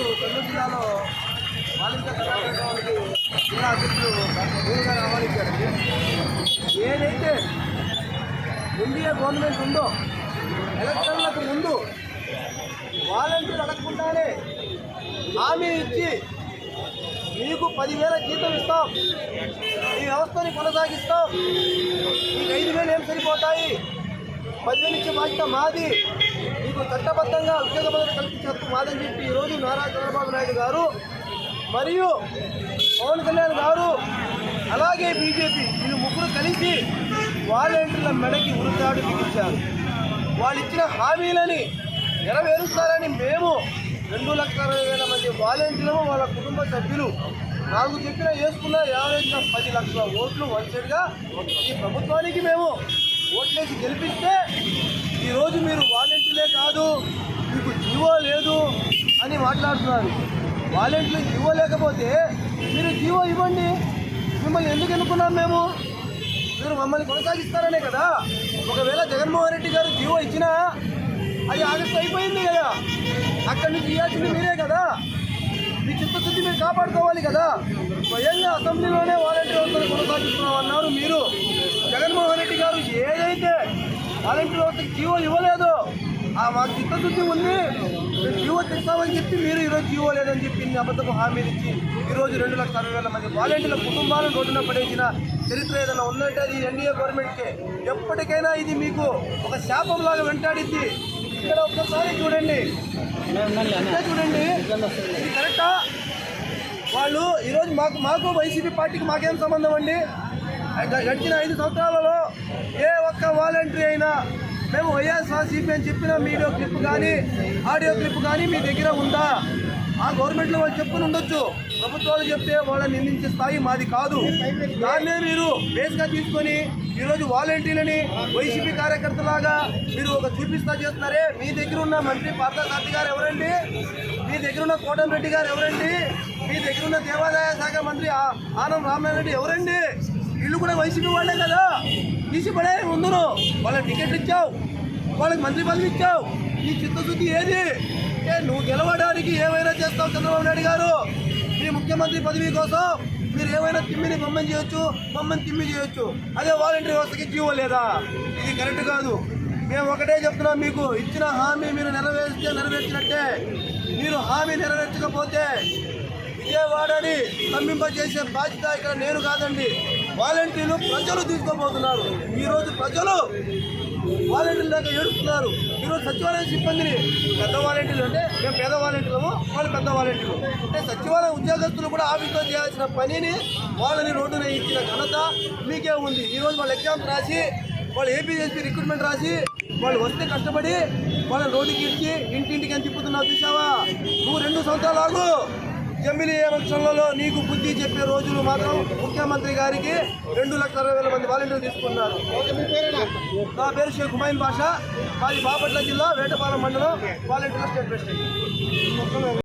ఈరోజు కర్నూలు జిల్లాలో బాలింత కళాకారులకి జిల్లా అధ్యక్షులు మూడు గారు ఆహ్వానించారండి ఏదైతే ఎన్డీఏ గవర్నమెంట్ ఉందో ఎలక్షన్లకు ముందు వాలంటీర్ అడగకుండానే హామీ ఇచ్చి మీకు పదివేల జీతం ఇస్తాం. ఈ వ్యవస్థని కొనసాగిస్తాం. మీకు ఐదు వేలు ఏం సరిపోతాయి? పదివేలు బాధ్యత మాది. మీకు చట్టబద్ధంగా ఉద్యోగ భద్రత కల్పించేందుకు మాదని చెప్పి ఈరోజు నారా చంద్రబాబు నాయుడు గారు మరియు పవన్ కళ్యాణ్ గారు అలాగే బీజేపీ వీళ్ళు ముగ్గురు కలిసి వాలంటీర్ల మెడకి ఉరితాడు బిగించారు. వాళ్ళు ఇచ్చిన హామీలని నెరవేరుస్తారని మేము రెండు లక్షల అరవై వేల మంది వాలంటీర్లు వాళ్ళ కుటుంబ సభ్యులు నాకు చెప్పిన వేసుకున్న యావరేజ్ పది లక్షల ఓట్లు వన్సైడ్గా ఈ ప్రభుత్వానికి మేము ఓట్లేసి గెలిపిస్తే ఈరోజు మీరు వాలంటీర్లే కాదు మీకు జీవో లేదు అని మాట్లాడుతున్నారు. వాలంటీర్లు జీవో లేకపోతే మీరు జీవో ఇవ్వండి. మిమ్మల్ని ఎందుకు ఎన్నుకున్నాం మేము? మీరు మమ్మల్ని కొనసాగిస్తారనే కదా? ఒకవేళ జగన్మోహన్ రెడ్డి గారు జీవో ఇచ్చినా అది ఆగస్టు అయిపోయింది కదా. అక్కడి నుంచి ఇవ్వాల్సింది మీరే కదా. మీ చిత్తశుద్ధి మీరు కాపాడుకోవాలి కదా. స్వయంగా అసెంబ్లీలోనే వాలంటీర్ కొనసాగిస్తున్నాం అన్నారు మీరు జగన్మోహన్ రెడ్డి గారు ఏదైతే వాలంటీర్ వ్యవస్థకి జీవో ఇవ్వలేదు. ఆ మాకు చిత్తశుద్ధి ఉంది. జీవో తెస్తామని చెప్పి మీరు ఈరోజు జీవో లేదని చెప్పి ఇన్ని అబద్ధపు హామీలు ఇచ్చి ఈరోజు రెండు లక్షల అరవై వేల మంది వాలంటీర్ల కుటుంబాలను రోడ్డున పడేసిన చరిత్ర ఏదైనా ఉందంటే అది ఎన్డీఏ గవర్నమెంట్కే. ఎప్పటికైనా ఇది మీకు ఒక శాపంలాగా వెంటాడిద్ది ఇక్కడ ఒక్కసారి చూడండి. చూడండి. ఇది కరెక్టా? వాళ్ళు ఈరోజు మాకు మాకు వైసీపీ పార్టీకి మాకేం సంబంధం అండి? గడిచిన ఐదు సంవత్సరాలలో ఏ ఒక్క వాలంటరీ అయినా మేము వైఎస్ఆర్సీపీ అని చెప్పిన వీడియో క్లిప్ కానీ ఆడియో క్లిప్ కానీ మీ దగ్గర ఉందా? ఆ గవర్నమెంట్లో వాళ్ళు చెప్పుకుని ఉండొచ్చు. ప్రభుత్వాలు చెప్తే వాళ్ళని నిందించే స్థాయి మాది కాదు. దాన్నే మీరు బేస్గా తీసుకొని ఈరోజు వాలంటీర్లని వైసీపీ కార్యకర్తలాగా మీరు ఒక చూపిస్తా చేస్తున్నారే. మీ దగ్గర ఉన్న మంత్రి పార్థసారథి గారు ఎవరండి? మీ దగ్గర ఉన్న కోటంరెడ్డి గారు ఎవరండి? మీ దగ్గర ఉన్న దేవాదాయ శాఖ మంత్రి ఆనం రామనారాయణ రెడ్డి ఎవరండి? వీళ్ళు కూడా వైసీపీ వాళ్ళే కదా. తీసి వాళ్ళకి టికెట్లు ఇచ్చావు. వాళ్ళకి మంత్రి పదవి ఇచ్చావు. ఈ చిత్తశుద్ధి ఏది? ఏ నువ్వు గెలవడానికి ఏమైనా చేస్తావు చంద్రబాబు నాయుడు గారు? మీ ముఖ్యమంత్రి పదవి కోసం మీరు ఏమైనా తిమ్మిని బొమ్మని చేయొచ్చు బొమ్మని తిమ్మి చేయొచ్చు. అదే వాలంటీర్ వ్యవస్థకి జీవో లేదా? ఇది కరెక్ట్ కాదు. మేము ఒకటే చెప్తున్నాం మీకు ఇచ్చిన హామీ మీరు నెరవేర్చితే నెరవేర్చినట్టే. మీరు హామీ నెరవేర్చకపోతే విజయవాడని స్తంభింప చేసే బాధ్యత ఇక్కడ నేను కాదండి. వాలంటీర్లు ప్రజలు తీసుకోబోతున్నారు. ఈరోజు ప్రజలు వాలంటీర్లు దాకా ఏడుస్తున్నారు. ఈరోజు సచివాలయ సిబ్బందిని పెద్ద వాలంటీర్లు అంటే మేము పేద వాలంటీర్లము వాళ్ళు పెద్ద వాలంటీర్లు. అంటే సచివాలయ ఉద్యోగస్తులు కూడా ఆఫీస్లో చేయాల్సిన పనిని వాళ్ళని రోడ్డున ఇచ్చిన ఘనత మీకే ఉంది. ఈరోజు వాళ్ళు ఎగ్జామ్స్ రాసి వాళ్ళు ఏపీఎస్పీ రిక్రూట్మెంట్ రాసి వాళ్ళు వస్తే కష్టపడి వాళ్ళని రోడ్డుకి ఇచ్చి ఇంటింటికి అని తిప్పుతున్నావు చూసావా నువ్వు రెండు సంవత్సరాలు ఆగు. ఎమ్మెల్యే ఎలక్షన్లలో నీకు బుద్ధి చెప్పే రోజులు మాత్రం ముఖ్యమంత్రి గారికి రెండు లక్షల అరవై వేల మంది వాలంటీర్లు తీసుకున్నారు. నా పేరు షేక్ హుమాయిన్ బాషా. మాది బాపట్ల జిల్లా వేటపాలెం మండలం వాలంటీర్ల స్టేట్ ప్రెసిడెంట్.